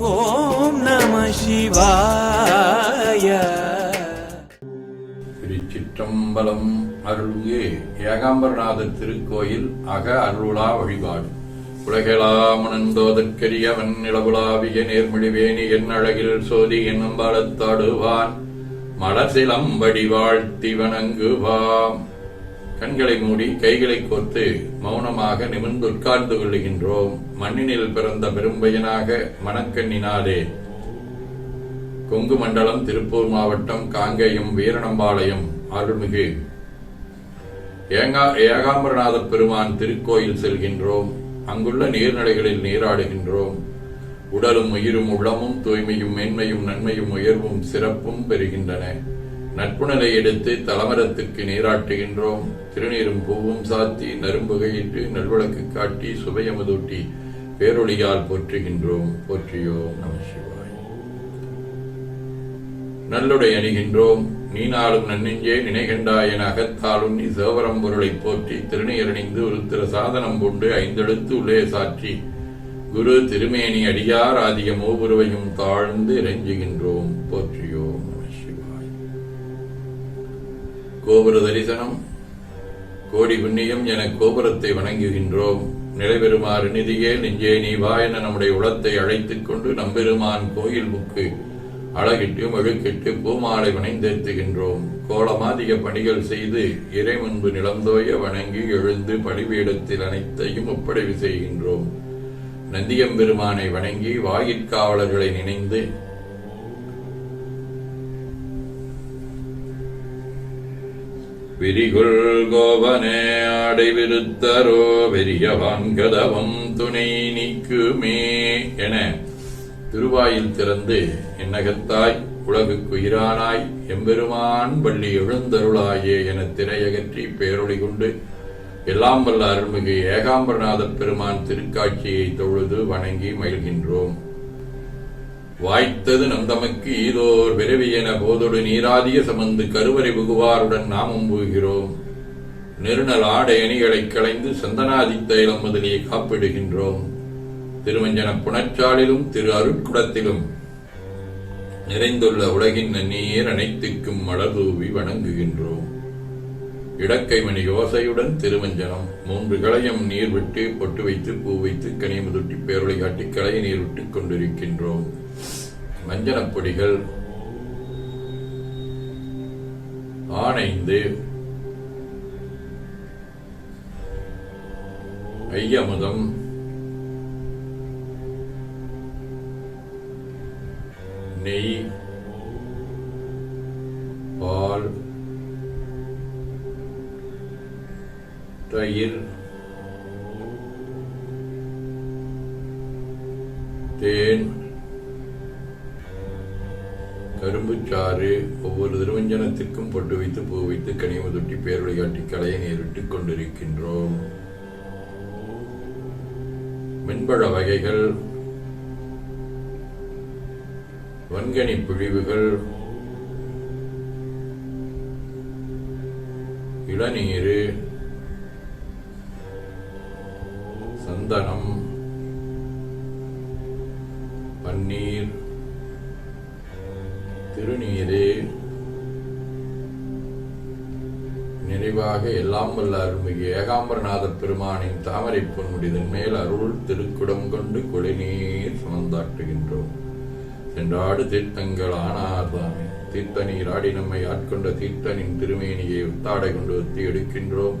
ஓம் நம சிவாய. திருச்சிற்றம்பலம் அருள்மிகு ஏகாம்பரநாதர் திருக்கோயில் அக அருளா வழிபாடு. உலகெலாமணந்தோதற்கரியவன் நிலவுலாவிய நேர்மொழிவேணி என் அழகில் சோதி என்னும் பாலத்தாடுவான் மலசிலம்படி வாழ்த்தி வணங்குவாம். கண்களை மூடி கைகளை கோர்த்து மௌனமாக நிமிர்ந்து உட்கார்ந்து கொள்ளுகின்றோம். மண்ணினில் பிறந்த பெரும்பயனாக மணக்கண்ணினாலே. கொங்கு மண்டலம் திருப்பூர் மாவட்டம் காங்கேயம் வீரணம்பாளையம் அருள்மிகு. ஏங்கா ஏகாம்பரநாத பெருமான் திருக்கோயில் செல்கின்றோம். அங்குள்ள நீர்நிலைகளில் நீராடுகின்றோம். உடலும் உயிரும் உள்ளமும் தூய்மையும் மேன்மையும் நன்மையும் உயர்வும் சிறப்பும் பெறுகின்றன. நட்புணலை எடுத்து தலமரத்துக்கு நீராட்டுகின்றோம். திருநீரும் பூவும் சாத்தி நரும்புகையிட்டு நல்விளக்கு காட்டி சுபயமுதூட்டி பேரொழியால் போற்றுகின்றோம். போற்றியோம் நம சிவாய். நல்லுடை அணிகின்றோம். நீ நாளும் நன்னெஞ்சே நினைகண்டாய் என அகத்தாலும் நீ சேவரம் பொருளைப் போற்றி திருநீரணிந்து ஒரு திரு சாதனம் கொண்டு ஐந்தெழுத்து உள்ளே சாற்றி குரு திருமேனி அடியார் ஆதிய மூவுருவையும் தாழ்ந்து இறைஞ்சுகின்றோம். போற்றி கோபுர தரிசனம் கோடி புண்ணியம் என கோபுரத்தை வணங்குகின்றோம். நிலைபெறுமாறு நிதியே நெஞ்சே நீ வா என நம்முடைய உளத்தை அழைத்துக் கொண்டு நம்பெருமான் கோயில் புக்கு அழகிட்டு மெழுக்கிட்டு பூமாலை வணைந்தேத்துகின்றோம். கோலமாதிக பணிகள் செய்து இறை முன்பு நிலந்தோய வணங்கி எழுந்து பணிபீடத்தில் அனைத்தையும் ஒப்படைவு செய்கின்றோம். நந்தியம்பெருமானை வணங்கி வாயிற்காவலர்களை நினைந்து விரிகுள் கோபனே அடைவிருத்தரோ பெரியவான் கதவம் துணை நீக்குமே என திருவாயில் திறந்து என்னகத்தாய் உலகுக்குயிரானாய் எம்பெருமான் பள்ளி எழுந்தருளாயே என திரையகற்றி பேரொளி கொண்டு எல்லாம் வல்ல அருள்மிகு ஏகாம்பரநாத பெருமான் திருக்காட்சியை தொழுது வணங்கி மகிழ்கின்றோம். வாய்த்தது நந்தமக்கு ஈதோர் விரவியென போதொடு நீராதிய சமந்து கருவறை புகுவாருடன் நாமும் போகிறோம் நெருநல் ஆடை அணிகளை களைந்து சந்தனாதி தைலம் முதலியை காப்பிடுகின்றோம். திருவஞ்சன புனச்சாலிலும் திரு அருட்குடத்திலும் நிறைந்துள்ள உலகின் நீர் அனைத்துக்கும் மலர்தூவி வணங்குகின்றோம். இடக்கைமணி யோசையுடன் திருவஞ்சனம் மூன்று களையம் நீர் விட்டு பொட்டு வைத்து பூ வைத்து கனியமுதுட்டி பேரொளி காட்டி களைய நீர் விட்டுக் கொண்டிருக்கின்றோம். மஞ்சனப் பொடிகள் ஆனைந்து ஐயமுதம் நெய் தயிர் தேன் கரும்புச்சாறு ஒவ்வொரு திருவஞ்சனத்திற்கும் பொட்டு வைத்து பூ வைத்து கனிமதொட்டி பேரொழிகாட்டி கலையை நேரிட்டுக் கொண்டிருக்கின்றோம். மின்பழ வகைகள் வன்கனி பிழிவுகள் இளநீர் சந்தனம் பன்னீர் திருநீரே. நிறைவாக எல்லாம் வல்ல அருள்மிகு ஏகாம்பரநாத பெருமானின் தாமரை பொன்முடிதன் மேல் அருள் திருக்குடம் கொண்டு கொடிநீர் சுமந்தாட்டுகின்றோம் சென்றாடு தீர்த்தங்கள் ஆனார்தாமே. தீர்த்தனீர் ஆடி நம்மை ஆட்கொண்ட தீர்த்தனின் திருமேனியை உத்தாடை கொண்டு ஒத்தி எடுக்கின்றோம்.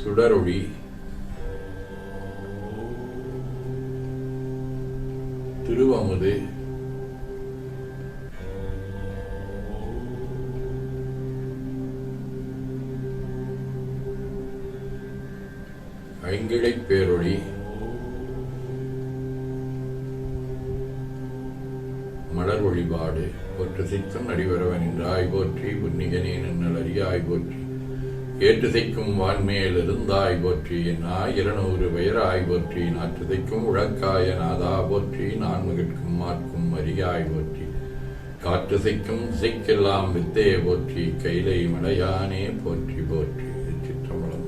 சுடரொளி திருவமுது. ஐங்கிழை பேரொளி மலர் வழிபாடு போற்று சித்தம் நடிவரவன் என்றாய் போற்றி புன்னிகனே நன்னல் அறியாய் போற்றி. ஏற்றுதைக்கும் வான்மேல் இருந்தாய் போற்றி என் ஆயிரநூறு பெயராய் போற்றி நாற்றுதைக்கும் உழக்காய நாதா போற்றி நான் மார்க்கும் போற்றி. காற்றுசைக்கும் இசைக்கெல்லாம் வித்தே போற்றி கைலை மலையானே போற்றி போற்றி. சிற்றம்பலம்.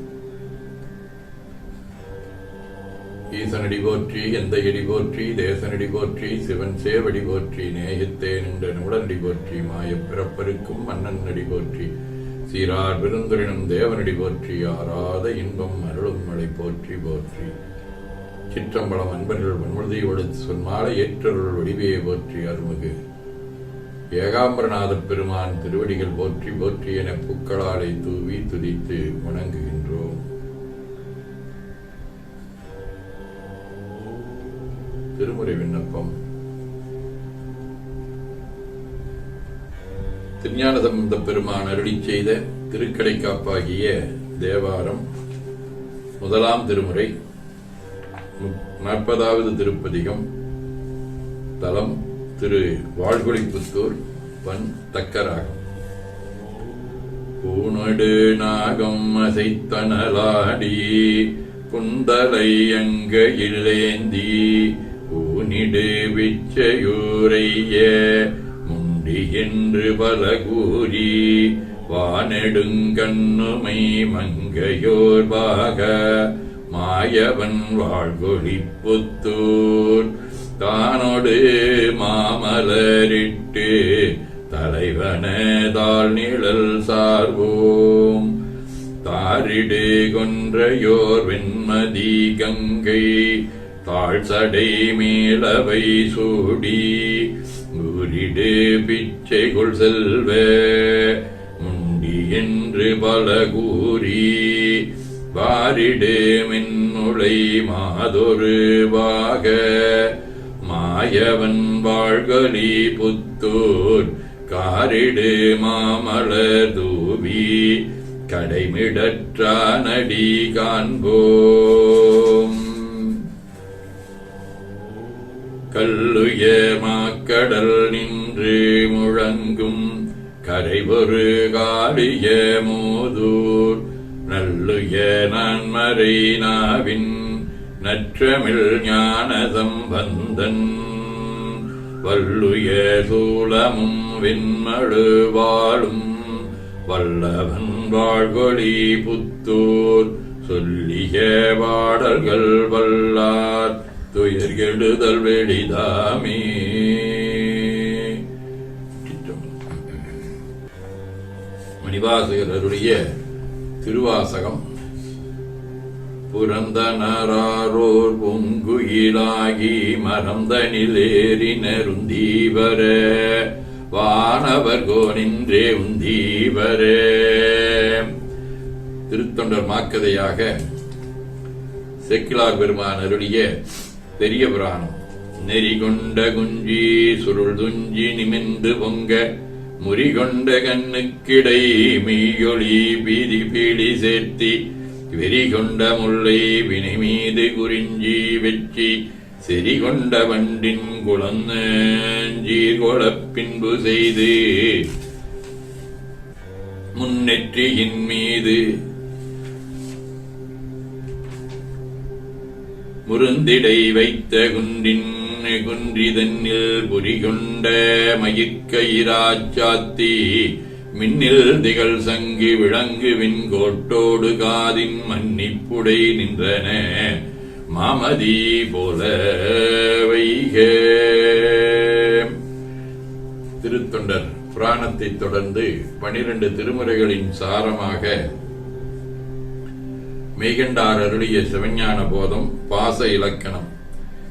ஈசனடி போற்றி எந்த எடி போற்றி தேசனடி போற்றி சிவன் சேவடி போற்றி நேயத்தே நின்ற உடனடி போற்றி மாயப் பிறப்பருக்கும் மன்னன் நடி போற்றி. சீரார் விருந்துரினும் தேவனடி போற்றி ஆராத இன்பம் அருளும் மழை போற்றி போற்றி. சிற்றம்பலம் அன்பர்கள் வன்முழுதியோடு சொன்மாலை ஏற்றருள் வடிவையை போற்றி அருள்மிகு ஏகாம்பரநாத பெருமான் திருவடிகள் போற்றி போற்றி என பூக்களாலை தூவி துதித்து வணங்குகின்றோம். திருமுறை விண்ணப்பம். திருஞான சம்பந்த பெருமான் அருளி செய்த திருக்கடைக்காப்பாகிய தேவாரம் முதலாம் திருமுறை நாற்பதாவது திருப்பதிகம் தலம் திரு வாழ்கொழிப்புத்தூர் பன் தக்கராகம். பூனடு நாகம் அசைத்தனலாடி புந்தலை அங்க இல்லேந்தி ஊனிடு விச்சையூரைய முண்டி என்று பல கூறி வானெடுங்கண்ணுமை மங்கையோர் பாக மாயவன் வாழ்வொழிப்புத்தூர். தானோடு மாமலரிட்டு தலைவனதால் நிழல் சார்வோம். தாரிடு கொன்றையோர் வெண்மதி கங்கை தாழ் சடை மேலவை சூடி. ஊரிடு பிச்சைகள் செல்வ முண்டி என்று பல கூறி வாரிடு மின்னுளை மாதொரு வாக மாயவன் வாழ்கலி புத்தூர் காரிடு மாமலர் தூவி கடைமிடற்றானடி காண்போம். கல்லுயமா கடல் நின்று முழங்கும் கரைபொரு காடிய மோதூர். நல்லுய நான்மறை நாவின் நற்றமிழ் ஞானதம் வந்தன். வல்லுய சூலமும் வெண்மழு வாழும் வல்லவன் வாழ்கொழி புத்தூர். சொல்லிய பாடல்கள் வல்லார் துயர் கெடுதல் வெளிதாமே மணிவாசகருடைய அருளிய திருவாசகம் புரந்தனராரோர் பொங்குயிலாகி மறந்தனிலேறி நருந்தீவர. வானவர் கோனின்றே உந்தீவர. திருத்தொண்டர் மாக்கதையாக செக்கிலார் பெருமான் அருளிய பெரிய புராணம் நெறிகொண்ட குஞ்சி சுருள் துஞ்சி நிமிந்து பொங்க முறிகொண்ட கண்ணுக்கிடை மீயொளி பீதி பீடி சேர்த்தி வெறிகொண்ட முல்லை வினை மீது குறிஞ்சி வெற்றி செறிகொண்ட வண்டின் குளஞ்சீர் பின்பு செய்து முன்னெற்றியின் மீது முருந்திடை வைத்த குன்றின் குன்றிதன்னில் புரிகொண்ட மயிர்க்கயிராச்சாத்தி மின்னில் திகழ் சங்கு விளங்கு விண்கோட்டோடு காதின் மன்னிப்புடை நின்றன. மாமதி போல வைக. திருத்தொண்டர் புராணத்தைத் தொடர்ந்து பனிரெண்டு திருமுறைகளின் சாரமாக மெய்கண்டார் அருளிய சிவஞான போதம் பாச இலக்கணம்.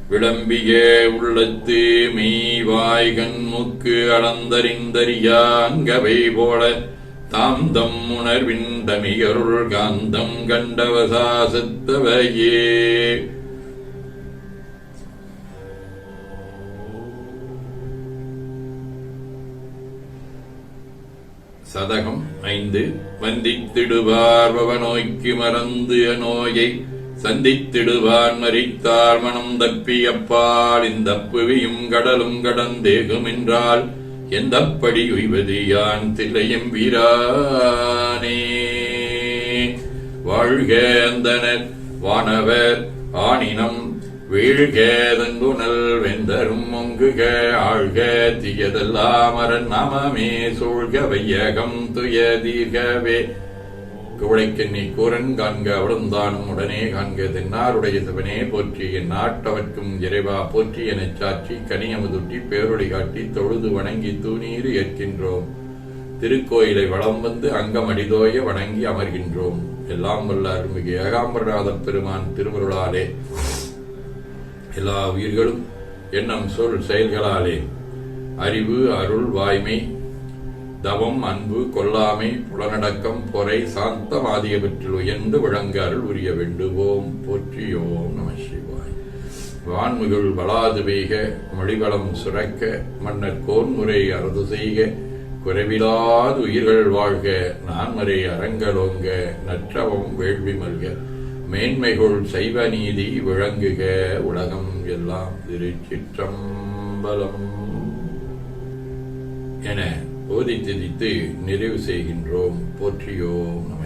விளம்பிய உள்ளத்து மெய்வாய் கண்முக்கு அளந்தறிந்தறியா அங்கவை போல தாம் தம் உணர்வின் தமிகருள் காந்தம் கண்டவசா செத்தவையே சதகம் ஐந்து. வந்தித்திடுவார் பவ நோய்க்கு மறந்து அநோயை. சந்தித்திடுவான் மறித்தார் மனம் தப்பி அப்பால் இந்த புவியும் கடலும் கடந்தேகும் என்றால் எந்தப்படி உய்வது? யான் தில்லையும் வீரானே. வாழ்க அந்தனர் வானவர் ஆனினம் வீழ்கேதங்குணல் வெந்தரும் மொங்குக ஆழ்க தீயதெல்லாம் அரண் நாமமே சூழ்க வையகம் துய தீர்கவே. குவளைக்கண்ணி கூரன் காண்க அவளுந்தானும் உடனே காண்க தென்னாருடைய சிவனே போற்றி என் நாட்டவர்க்கும் இறைவா போற்றி எனச் சாட்சி கனியமுதுட்டி பேரொடி காட்டி தொழுது வணங்கி தூணீர் ஏற்கின்றோம். திருக்கோயிலை வளம் வந்து அங்கமடிதோய வணங்கி அமர்கின்றோம். எல்லாம் வல்ல அருள்மிகு ஏகாம்பரநாதப் பெருமான் திருவருளாலே. எல்லா உயிர்களும் எண்ணம் சொல் செயல்களாலே. அறிவு அருள் வாய்மை தவம் அன்பு கொல்லாமை புலனடக்கம் பொறை சாந்தம் ஆகியவற்றில் உயர்ந்து விளங்க அருள் உரிய வேண்டுவோம். போற்றியோம் நம சிவாய். வான்முகில் வளாது வேக மொழிவளம் சுரக்க மன்னர் கோன்முறை அறது செய்க குறைவிலாது உயிர்கள் வாழ்க நான்மறை அறங்களோங்க நற்றவம் வேள்வி மல்க. மேன்மைகள் சைவ நீதி விளங்குக உலகம் எல்லாம் திருச்சிற்றம்பலம். என போதித்திதித்து நிறைவு செய்கின்றோம். போற்றியோம் நம